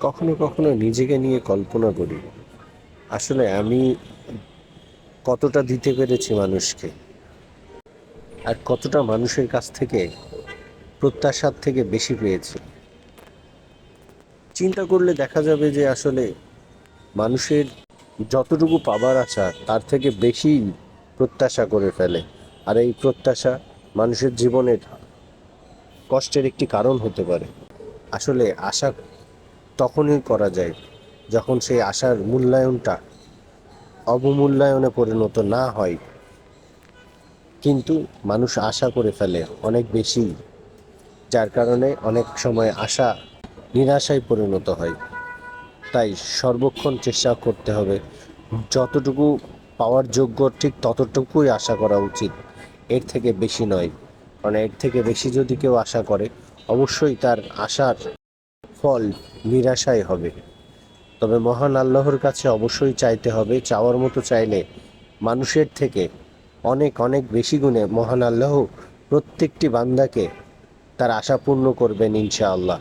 কখনো কখনো নিজেকে নিয়ে কল্পনা করি। আসলে আমি কতটা দিতে পেরেছি মানুষকে আর কতটা মানুষের কাছ থেকে প্রত্যাশার থেকে বেশি পেয়েছি। চিন্তা করলে দেখা যাবে যে আসলে মানুষের যতটুকু পাবার আশা, তার থেকে বেশি প্রত্যাশা করে ফেলে। আর এই প্রত্যাশা মানুষের জীবনের কষ্টের একটি কারণ হতে পারে। আসলে আশা তখনই করা যায়, যখন সেই আশার মূল্যায়নটা অবমূল্যায়নে পরিণত না হয়। কিন্তু মানুষ আশা করে ফেলে অনেক বেশি, যার কারণে অনেক সময় আশা নিরাশায় পরিণত হয়। তাই সর্বক্ষণ চেষ্টা করতে হবে, যতটুকু পাওয়ার যোগ্য ঠিক ততটুকুই আশা করা উচিত। এর থেকে বেশি নয় মানে এর থেকে বেশি যদি কেউ আশা করে, অবশ্যই তার আশার ফল নিরাশাই হবে। তবে মহান আল্লাহর কাছে অবশ্যই চাইতে হবে, চাওয়ার মতো চাইলে মানুষের থেকে অনেক অনেক বেশি গুণে মহান আল্লাহ প্রত্যেকটি বান্দাকে তার আশা পূর্ণ করবেন ইনশাআল্লাহ।